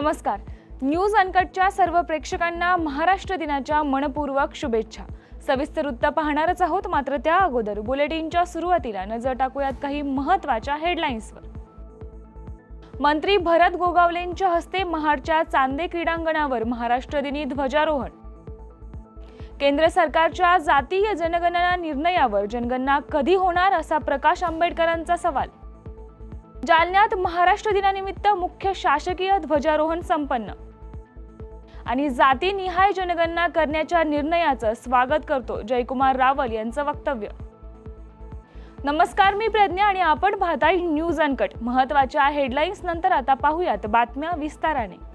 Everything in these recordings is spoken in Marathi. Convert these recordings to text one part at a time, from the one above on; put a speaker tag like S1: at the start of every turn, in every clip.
S1: नमस्कार. न्यूज अनकटच्या सर्व प्रेक्षकांना महाराष्ट्र दिनाच्या मनपूर्वक शुभेच्छा. सविस्तर वृत्त पाहणारच आहोत मात्र त्या अगोदर बुलेटिनच्या सुरुवातीला नजर टाकूयात काही महत्त्वाच्या हेडलाईन्सवर. मंत्री भरत गोगावलेंच्या हस्ते महाडच्या चांदे क्रीडांगणावर महाराष्ट्र दिनी ध्वजारोहण. केंद्र सरकारच्या जातीय जनगणना निर्णयावर जनगणना कधी होणार असा प्रकाश आंबेडकरांचा सवाल. जालन्यात महाराष्ट्र दिनानिमित्त मुख्य शासकीय ध्वजारोहण संपन्न. आणि जातीनिहाय जनगणना करण्याच्या निर्णयाचं स्वागत करतो जयकुमार रावल यांचं वक्तव्य. नमस्कार मी प्रज्ञा आणि आपण पाहताय न्यूज अनकट. महत्त्वाच्या हेडलाईन्स नंतर आता पाहूयात बातम्या विस्ताराने.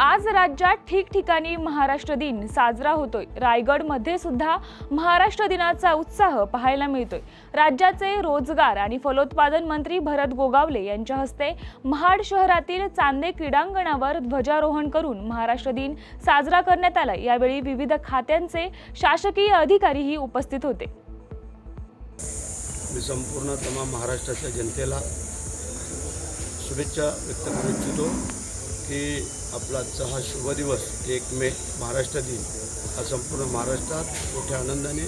S1: आज राज्यात ठिकठिकाणी महाराष्ट्र दिन साजरा होतोय. रायगडमध्ये सुद्धा महाराष्ट्र दिनाचा उत्साह पाहायला मिळतोय. राज्याचे रोजगार आणि फलोत्पादन मंत्री भरत गोगावले यांच्या हस्ते महाड शहरातील चांदे क्रीडांगणावर ध्वजारोहण करून महाराष्ट्र दिन साजरा करण्यात आला. यावेळी विविध खात्यांचे शासकीय अधिकारीही उपस्थित होते.
S2: मी संपूर्ण तमाम महाराष्ट्राच्या जनतेला शुभेच्छा व्यक्त करू इच्छितो की आपला आजचा हा शुभ दिवस एक मे महाराष्ट्र दिन हा संपूर्ण महाराष्ट्रात मोठ्या आनंदाने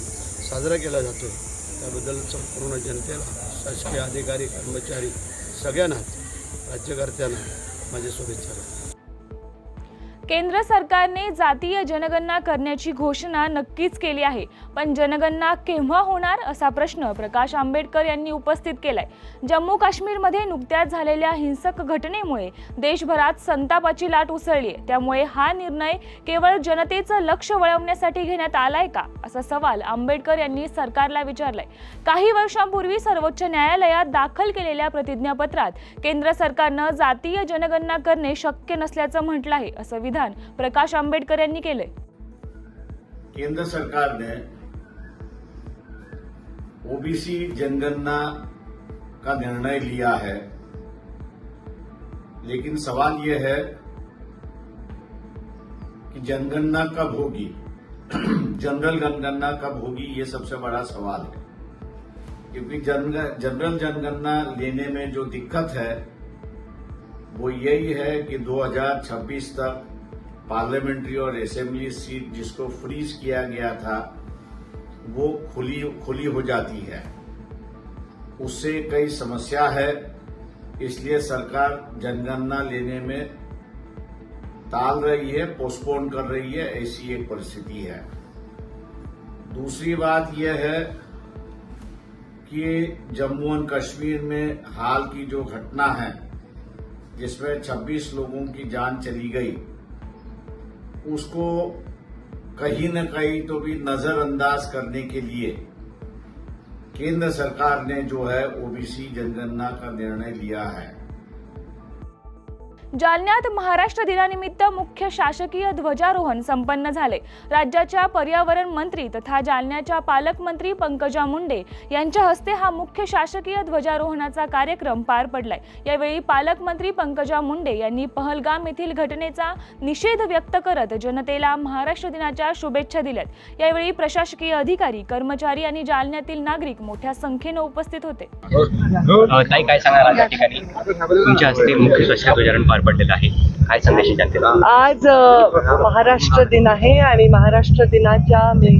S2: साजरा केला जातो. आहे त्याबद्दल संपूर्ण जनतेला शासकीय अधिकारी कर्मचारी सगळ्यांनाच राज्यकर्त्यांना माझ्या शुभेच्छा.
S1: केंद्र सरकारने जातीय जनगणना करण्याची घोषणा नक्कीच केली आहे. पण जनगणना केव्हा होणार असा प्रश्न प्रकाश आंबेडकर यांनी उपस्थित केलाय. जम्मू काश्मीरमध्ये नुकत्याच झालेल्या हिंसक घटनेमुळे देशभरात संतापाची लाट उसळली आहे त्यामुळे हा निर्णय केवळ जनतेचं लक्ष वळवण्यासाठी घेण्यात आलाय का? असा सवाल आंबेडकर यांनी सरकारला विचारलाय. काही वर्षांपूर्वी सर्वोच्च न्यायालयात दाखल केलेल्या प्रतिज्ञापत्रात केंद्र सरकारनं जातीय जनगणना करणे शक्य नसल्याचं म्हटलं आहे असं विधान प्रकाश आंबेडकर यांनी केलंय.
S3: केंद्र सरकार ने ओबीसी जनगणना का निर्णय लिया है, लेकिन सवाल यह है कि जनगणना कब होगी? जनरल जनगणना कब होगी, ये सबसे बड़ा सवाल है। क्योंकि जनरल जनगणना लेने में जो दिक्कत है, वो यही है कि 2026 तक पार्लियामेंट्री और असेंबली सीट जिसको फ्रीज किया गया था, वो खुली खुली हो जाती है। उससे कई समस्या है, इसलिए सरकार जनगणना लेने में टाल रही है पोस्टपोन कर रही है, ऐसी एक परिस्थिति है। दूसरी बात यह है कि जम्मू एंड कश्मीर में हाल की जो घटना है, जिसमें 26 लोगों की जान चली गई उसको कहीं न कहीं तो भी नजरअंदाज करने के लिए केंद्र सरकार ने जो है ओबीसी जनगणना का निर्णय लिया है।
S1: जालन्यात महाराष्ट्र दिनानिमित्त मुख्य शासकीय ध्वजारोहण संपन्न झाले. राज्याच्या पर्यावरण मंत्री तथा जालन्याच्या पालकमंत्री पंकजा मुंडे यांच्या हस्ते हा मुख्य शासकीय ध्वजारोहणाचा कार्यक्रम पार पडलाय. यावेळी पालकमंत्री पंकजा मुंडे यांनी पहलगाम येथील घटनेचा निषेध व्यक्त करत जनतेला महाराष्ट्र दिनाच्या शुभेच्छा दिल्यात. यावेळी प्रशासकीय अधिकारी कर्मचारी आणि जालन्यातील नागरिक मोठ्या संख्येनं उपस्थित होते.
S4: ताई काय सांगणार या ठिकाणी? तुमच्या हस्ते मुख्य ध्वजारोहण पार पडलेला आहे. काय संदेश जनतेला
S5: आज महाराष्ट्र दिन आहे आणि महाराष्ट्र दिनाच्या मी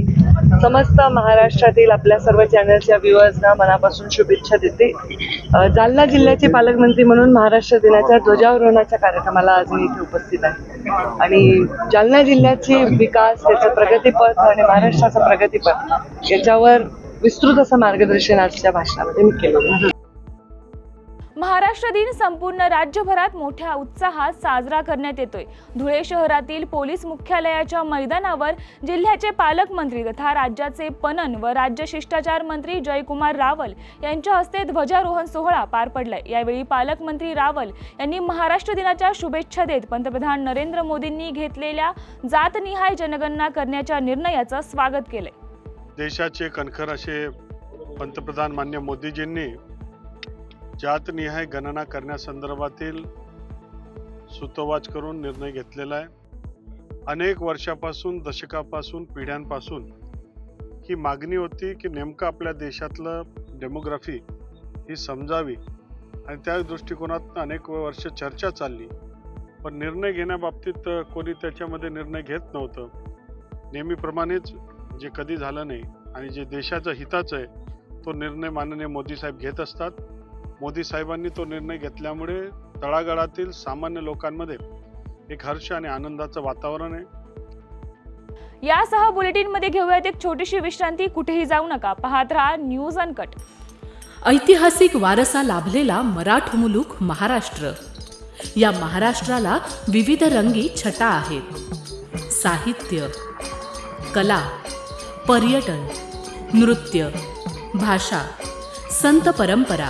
S5: समस्त महाराष्ट्रातील आपल्या सर्व चॅनलच्या व्ह्युअर्सना मनापासून शुभेच्छा देते. जालना जिल्ह्याचे पालकमंत्री म्हणून महाराष्ट्र दिनाच्या ध्वजारोहणाच्या कार्यक्रमाला आज मी इथे उपस्थित आहे. आणि जालना जिल्ह्याचे विकास त्याचं प्रगतीपथ आणि महाराष्ट्राचं प्रगतीपथ याच्यावर विस्तृत असं मार्गदर्शन आजच्या भाषणामध्ये मी केलं.
S1: महाराष्ट्र दिन संपूर्ण राज्यभरात मोठ्या उत्साहात साजरा करण्यात येतोय. धुळे शहरातील पोलीस मुख्यालयाच्या मैदानावर जिल्ह्याचे पालकमंत्री तथा राज्याचे पणन व राज्य शिष्टाचार मंत्री जयकुमार रावल यांच्या हस्ते ध्वजारोहण सोहळा पार पडलाय. यावेळी पालकमंत्री रावल यांनी महाराष्ट्र दिनाच्या शुभेच्छा देत पंतप्रधान नरेंद्र मोदींनी घेतलेल्या जातनिहाय जनगणना करण्याच्या निर्णयाचं स्वागत केलंय.
S6: देशाचे कणखर असे पंतप्रधान मान्य मोदीजींनी जातनिहाय गणना करण्यासंदर्भातील सुतोवाच करून निर्णय घेतलेला आहे. अनेक वर्षापासून दशकापासून पिढ्यांपासून ही मागणी होती की नेमकं आपल्या देशातलं डेमोग्राफी ही समजावी आणि त्या दृष्टिकोनात अनेक वर्ष चर्चा चालली. पण निर्णय घेण्याबाबतीत कोणी त्याच्यामध्ये निर्णय घेत नव्हतं. नेहमीप्रमाणेच जे कधी झालं नाही आणि जे देशाचं हिताचं आहे तो निर्णय माननीय मोदी साहेब घेत असतात. मोदी साहेबांनी तो निर्णय घेतल्यामुळे तळागाळातील सामान्य लोकांमध्ये एक हर्ष आणि आनंदाचं वातावरण आहे.
S1: यासह बुलेटिनमध्ये घेऊयात एक छोटीशी विश्रांती. कुठेही जाऊ नका. पाहत राहा न्यूज अनकट.
S7: ऐतिहासिक वारसा लाभलेला मराठ मुलूक महाराष्ट्र. या महाराष्ट्राला विविध रंगी छटा आहेत. साहित्य कला पर्यटन नृत्य भाषा संत परंपरा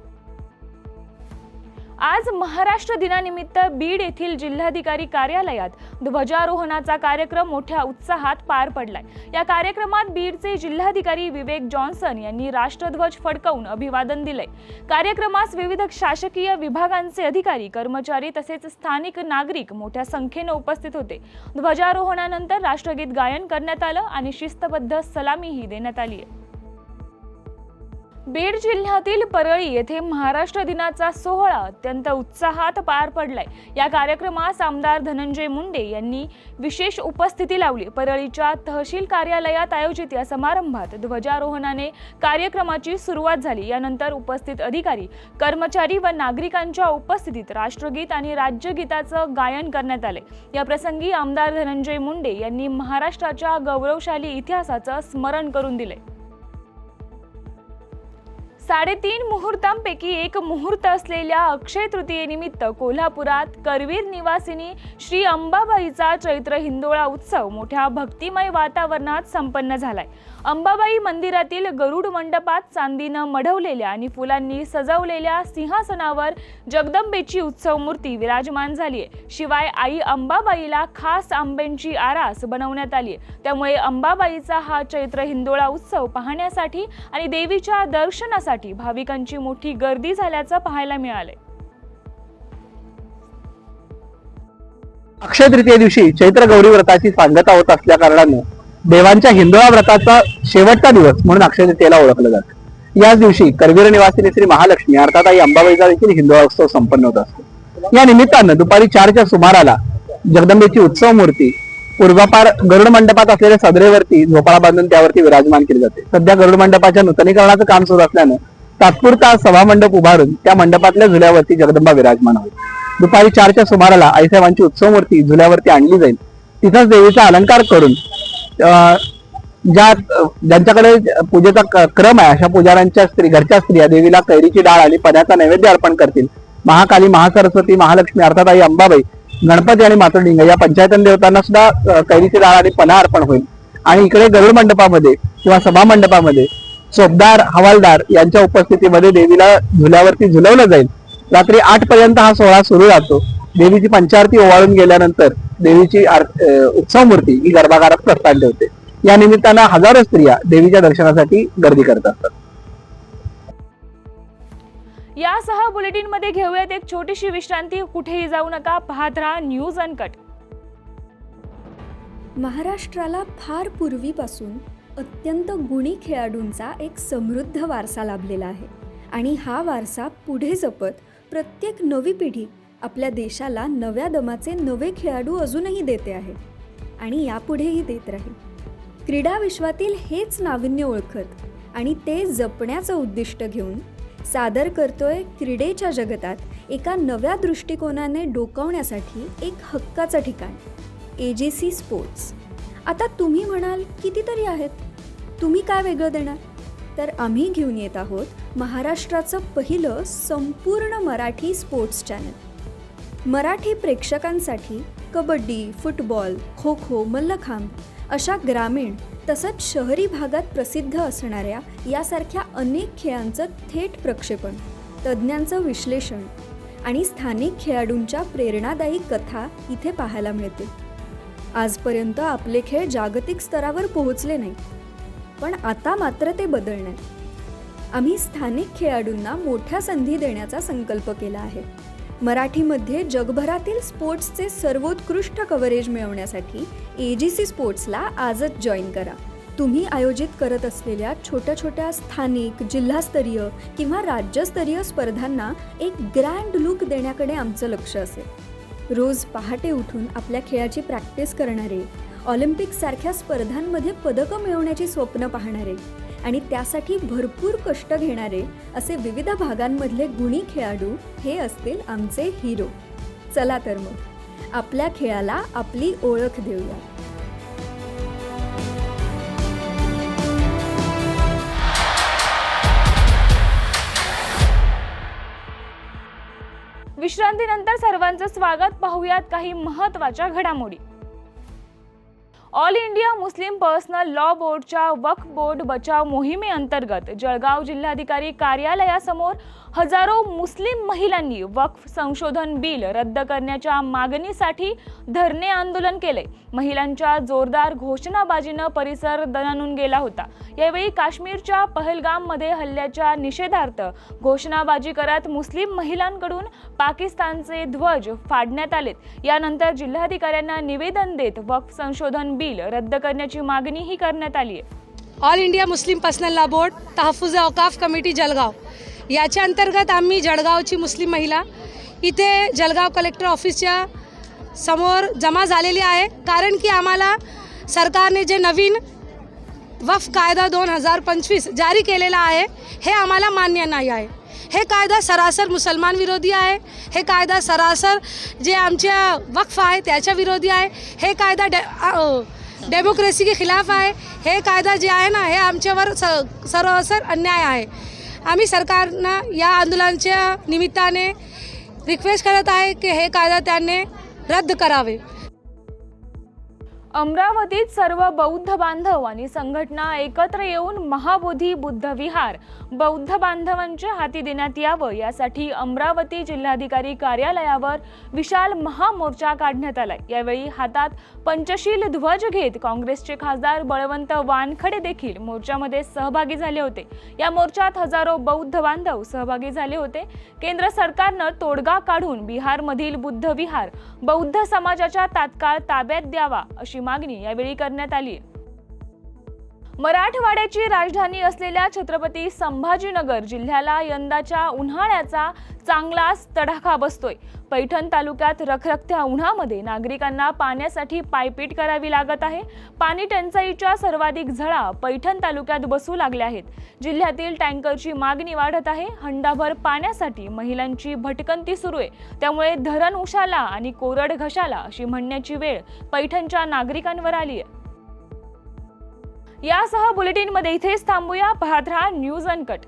S1: आज महाराष्ट्र दिनानिमित्त बीड येथील जिल्हाधिकारी कार्यालयात ध्वजारोहणाचा कार्यक्रम मोठ्या उत्साहात पार पडलाय. या कार्यक्रमात बीडचे जिल्हाधिकारी विवेक जॉन्सन यांनी राष्ट्रध्वज फडकवून अभिवादन दिले कार्यक्रमास विविध शासकीय विभागांचे अधिकारी कर्मचारी तसेच स्थानिक नागरिक मोठ्या संख्येनं उपस्थित होते. ध्वजारोहणानंतर राष्ट्रगीत गायन करण्यात आलं आणि शिस्तबद्ध सलामीही देण्यात आली आहे बीड जिल्ह्यातील परळी येथे महाराष्ट्र दिनाचा सोहळा अत्यंत उत्साहात पार पडलाय. या कार्यक्रमास आमदार धनंजय मुंडे यांनी विशेष उपस्थिती लावली. परळीच्या तहसील कार्यालयात आयोजित या समारंभात ध्वजारोहणाने कार्यक्रमाची सुरुवात झाली. यानंतर उपस्थित अधिकारी कर्मचारी व नागरिकांच्या उपस्थितीत राष्ट्रगीत आणि राज्यगीताचं गायन करण्यात आले. या प्रसंगी आमदार धनंजय मुंडे यांनी महाराष्ट्राच्या गौरवशाली इतिहासाचं स्मरण करून दिले. साडेतीन मुहूर्तांपैकी एक मुहूर्त असलेल्या अक्षय तृतीयेनिमित्त कोल्हापुरात करवीर निवासिनी श्री अंबाबाईचा चैत्र हिंदोळा उत्सव मोठ्या भक्तिमय वातावरणात संपन्न झालाय. अंबाबाई मंदिरातील गरुड मंडपात चांदीनं मढवलेल्या आणि फुलांनी सजवलेल्या सिंहासनावर जगदंबेची उत्सव मूर्ती विराजमान झाली आहे शिवाय आई अंबाबाईला खास आंब्यांची आरास बनवण्यात आली आहे त्यामुळे अंबाबाईचा हा चैत्र हिंदोळा उत्सव पाहण्यासाठी आणि देवीच्या दर्शनासाठी भाविकांची मोठी गर्दी झाल्याचं पाहायला मिळालंय.
S8: अक्षय तृतीय दिवशी चैत्र गौरी व्रताची सांगता होत असल्या कारणाने देवांच्या हिंदोळा व्रताचा शेवटचा दिवस म्हणून अक्षय तृतीयेला ओळखलं जातं. याच दिवशी करवीर निवासिनी श्री महालक्ष्मी अर्थात आई अंबाबाईचा देखील हिंदोळा उत्सव संपन्न होत असतो. या निमित्तानं दुपारी चारच्या सुमाराला जगदंबेची उत्सव मूर्ती पूर्वापार गरुड मंडपात असलेल्या सदरेवरती झोपाळा बांधून त्यावरती विराजमान केली जाते. सध्या गरुड मंडपाच्या नूतनीकरणाचं काम सुरू असल्यानं तात्पुरता सभा मंडप उभारून त्या मंडपातल्या झुल्यावरती जगदंबा विराजमान होईल दुपारी चारच्या सुमाराला आईसाहेबांची उत्सव मूर्ती झुल्यावरती आणली जाईल. तिथंच देवीचा अलंकार करून अं, ज्या ज्यांच्याकडे पूजेचा क्रम आहे अशा पुजाऱ्यांच्या स्त्री घरच्या स्त्रिया देवीला कैरीची डाळ आणि पण्याचा नैवेद्य अर्पण करतील. महाकाली महासरस्वती महालक्ष्मी अर्थात आई अंबाबाई गणपती आणि मातृलिंग या पंचायतन देवतांना सुद्धा कैरीची डाळ आणि पणा अर्पण होईल. आणि इकडे गरुड मंडपामध्ये किंवा सभा मंडपामध्ये चोपदार हवालदार यांच्या उपस्थितीमध्ये देवीला झुल्यावरती झुलवलं जाईल. रात्री आठ पर्यंत हा सोहळा सुरू राहतो. देवीची पंचारती ओवाळून गेल्यानंतर देवीची उत्सव मूर्ती ही गर्भागारात प्रस्थान ठेवते. या निमित्तानं हजारो स्त्रिया देवीच्या दर्शनासाठी गर्दी करत असतात.
S1: यासह बुलेटिनमध्ये घेऊयात एक छोटीशी विश्रांती. कुठेही जाऊ नका. पाहत राहा न्यूज अनकट.
S9: महाराष्ट्राला फार पूर्वीपासून अत्यंत गुणी खेळाडूंचा एक समृद्ध वारसा लाभलेला आहे. आणि हा वारसा पुढे जपत प्रत्येक नवी पिढी आपल्या देशाला नव्या दमाचे नवे खेळाडू अजूनही देते आहे. आणि यापुढेही देत राहील. क्रीडा विश्वातील हेच नाविन्य ओळखत आणि ते जपण्याचं उद्दिष्ट घेऊन सादर करतोय क्रीडेच्या जगतात एका नव्या दृष्टिकोनाने डोकावण्यासाठी एक हक्काचं ठिकाण ए जे सी स्पोर्ट्स आता तुम्ही म्हणाल कितीतरी आहेत. तुम्ही काय वेगळं देणार? तर आम्ही घेऊन येत आहोत महाराष्ट्राचं पहिलं संपूर्ण मराठी स्पोर्ट्स चॅनल मराठी प्रेक्षकांसाठी कबड्डी फुटबॉल खो खो मल्लखांब अशा ग्रामीण तसंच शहरी भागात प्रसिद्ध असणाऱ्या यासारख्या अनेक खेळांचं थेट प्रक्षेपण तज्ज्ञांचं विश्लेषण आणि स्थानिक खेळाडूंच्या प्रेरणादायी कथा इथे पाहायला मिळते आजपर्यंत आपले खेळ जागतिक स्तरावर पोहोचले नाही. पण आता मात्र ते बदलणार. आम्ही स्थानिक खेळाडूंना मोठ्या संधी देण्याचा संकल्प केला आहे. मराठीमध्ये जगभरातील स्पोर्ट्सचे सर्वोत्कृष्ट कव्हरेज मिळवण्यासाठी ए जी सी स्पोर्ट्सला आजच जॉईन करा. तुम्ही आयोजित करत असलेल्या छोट्या छोट्या स्थानिक जिल्हास्तरीय किंवा राज्यस्तरीय स्पर्धांना एक ग्रँड लुक देण्याकडे आमचं लक्ष असेल. रोज पहाटे उठून आपल्या खेळाची प्रॅक्टिस करणारे ऑलिम्पिकसारख्या स्पर्धांमध्ये पदकं मिळवण्याची स्वप्न पाहणारे आणि त्यासाठी भरपूर कष्ट घेणारे असे विविध भागांमधले गुणी खेळाडू हे असतील आमचे हिरो चला तर मग आपल्या खेळाला आपली ओळख देऊया.
S1: विश्रांतीनंतर सर्वांचं स्वागत. पाहूयात काही महत्त्वाच्या घडामोडी. All India Muslim Personal Law बोर्डच्या वक्फ बोर्ड बचाव मोहिमेअंतर्गत जळगाव जिल्हाधिकारी कार्यालयासमोर हजारो मुस्लिम महिलांनी वक्फ संशोधन बिल रद्द करण्याच्या मागणीसाठी धरणे आंदोलन केले. महिलांच्या जोरदार घोषणाबाजीनं परिसर दणानून गेला होता. यावेळी काश्मीरच्या पहलगाममध्ये हल्ल्याच्या निषेधार्थ घोषणाबाजी करत मुस्लिम महिलांकडून पाकिस्तानचे ध्वज फाडण्यात आलेत. यानंतर जिल्हाधिकाऱ्यांना निवेदन देत वक्फ संशोधन बिल रद्द करण्याची मागणीही करण्यात आली आहे.
S10: All India Muslim Personal Law Board Tahaffuz Awqaf committee Jalgaon. याच्या अंतर्गत आम्ही जळगावची मुस्लिम महिला इथे जळगाव कलेक्टर ऑफिसच्या समोर जमा झालेली आहे. कारण की आम्हाला सरकारने जे नवीन वफ कायदा दोन हजार पंचवीस जारी केलेला आहे हे आम्हाला मान्य नाही आहे. हे कायदा सरासर मुसलमान विरोधी आहे. हे कायदा सरासर जे आमच्या वक्फ आहे त्याच्या विरोधी आहे. हे कायदा डे डेमोक्रेसी के खिलाफ आहे. हे कायदा जे आहे ना हे आमच्यावर स सरासर अन्याय आहे. आम्ही सरकारनं या आंदोलनाच्या निमित्ताने रिक्वेस्ट करत आहे की हे कायदा त्यांनी रद्द करावे.
S1: अमरावतीत सर्व बौद्ध बांधव आणि संघटना एकत्र येऊन महाबोधी बुद्ध विहार बौद्ध बांधवांच्या हाती देण्यात यावं यासाठी अमरावती जिल्हाधिकारी कार्यालयावर विशाल महामोर्चा काढण्यात आलाय. यावेळी हातात पंचशील ध्वज घेत काँग्रेसचे खासदार बळवंत वानखडे देखील मोर्चामध्ये सहभागी झाले होते. या मोर्चात हजारो बौद्ध बांधव सहभागी झाले होते. केंद्र सरकारनं तोडगा काढून बिहारमधील बुद्ध विहार बौद्ध समाजाच्या तात्काळ ताब्यात द्यावा अशी मागणी यावेळी करण्यात आली मराठवाड्याची राजधानी असलेल्या छत्रपती संभाजीनगर जिल्ह्याला यंदाच्या उन्हाळ्याचा चांगलाच तडाखा बसतोय. पैठण तालुक्यात रखरखत्या उन्हामध्ये नागरिकांना पाण्यासाठी पायपीट करावी लागत आहे. पाणी टंचाईच्या सर्वाधिक झळा पैठण तालुक्यात बसू लागल्या आहेत. जिल्ह्यातील टँकरची मागणी वाढत आहे. हंडाभर पाण्यासाठी महिलांची भटकंती सुरू आहे. त्यामुळे धरण उशाला आणि कोरड घशाला अशी म्हणण्याची वेळ पैठणच्या नागरिकांवर आली आहे. यासह बुलेटिनमध्ये इथेच थांबूया. पाहत राहा न्यूज अनकट.